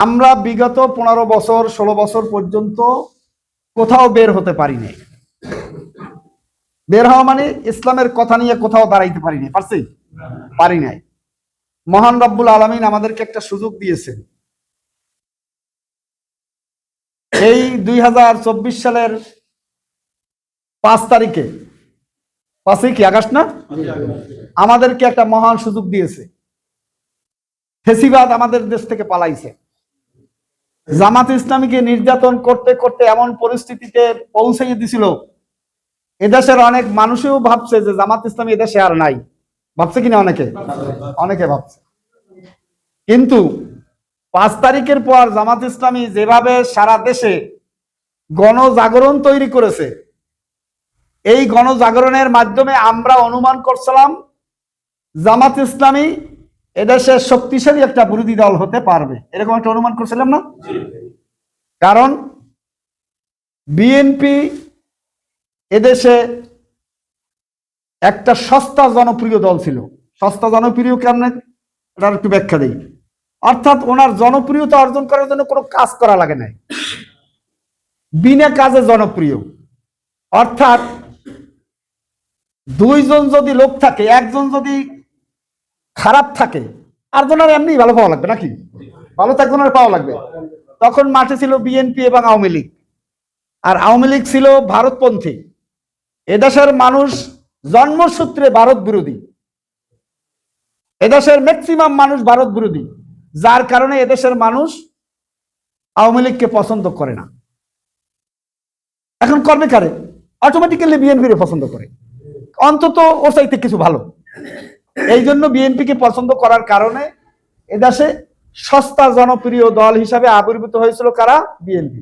আমরা বিগত পনেরো বছর, ষোলো বছর পর্যন্ত কোথাও বের হতে পারি নাই বের হওয়া মানে ইসলামের কথা নিয়ে কোথাও দাঁড়াইতে পারি নাই পারছি? পারি নাই। মহান রব্বুল আলমিন আমাদেরকে একটা সুযোগ দিয়েছেন। এই দুই হাজার চব্বিশ সালের পাঁচ তারিখে, পাঁচই কি, আগস্ট না? আমাদেরকে একটা মহান সুযোগ দিয়েছে। ফেসিবাদ আমাদের দেশ থেকে পালাইছে। জামাত ইসলামীকে নির্যাতন করতে করতে এমন পরিস্থিতিতে পৌঁছে দিছিল। এদেশের অনেক মানুষও ভাবছে যে জামাত ইসলামী এদেশে আর নাই। ভাবছে কিনা অনেকে? অনেকে ভাবছে। কিন্তু পাঁচ তারিখের পর জামাত ইসলামী যেভাবে সারা দেশে গণজাগরণ তৈরি করেছে, এই গণজাগরণের মাধ্যমে আমরা অনুমান করছিলাম, জামাত ইসলামী এদেশে শক্তিশালী একটা বিরোধী দল হতে পারবে। এরকম একটা অনুমান করছিলাম না? কারণ বিএনপি এদেশে একটা সস্তা জনপ্রিয় দল ছিল। সস্তা জনপ্রিয় কেমন? এটার একটু ব্যাখ্যা দিই। অর্থাৎ ওনার জনপ্রিয়তা অর্জন করার জন্য কোনো কাজ করা লাগে নাই। বিনা কাজে জনপ্রিয়। অর্থাৎ দুইজন যদি লোক থাকে একজন যদি খারাপ থাকে, আর জনের এমনি ভালো পাওয়া লাগবে নাকি? ভালো তো একজনের পাওয়া লাগবে। তখন মাঠে ছিল বিএনপি এবং আওয়ামী লীগ। আর আওয়ামী লীগ ছিল ভারতপন্থী। এদেশের মানুষ জন্মসূত্রে ভারত বিরোধী। এদেশের ম্যাক্সিমাম মানুষ ভারত বিরোধী। যার কারণে এদেশের মানুষ আওয়ামী লীগকে পছন্দ করে না। এখন করবে কারে? অটোমেটিক্যালি বিএনপির পছন্দ করে। অন্তত ও চাইতে কিছু ভালো। এই জন্য বিএনপিকে পছন্দ করার কারণে এদেশে সস্তা জনপ্রিয় দল হিসাবে আবির্ভূত হয়েছিল কারা? বিএনপি।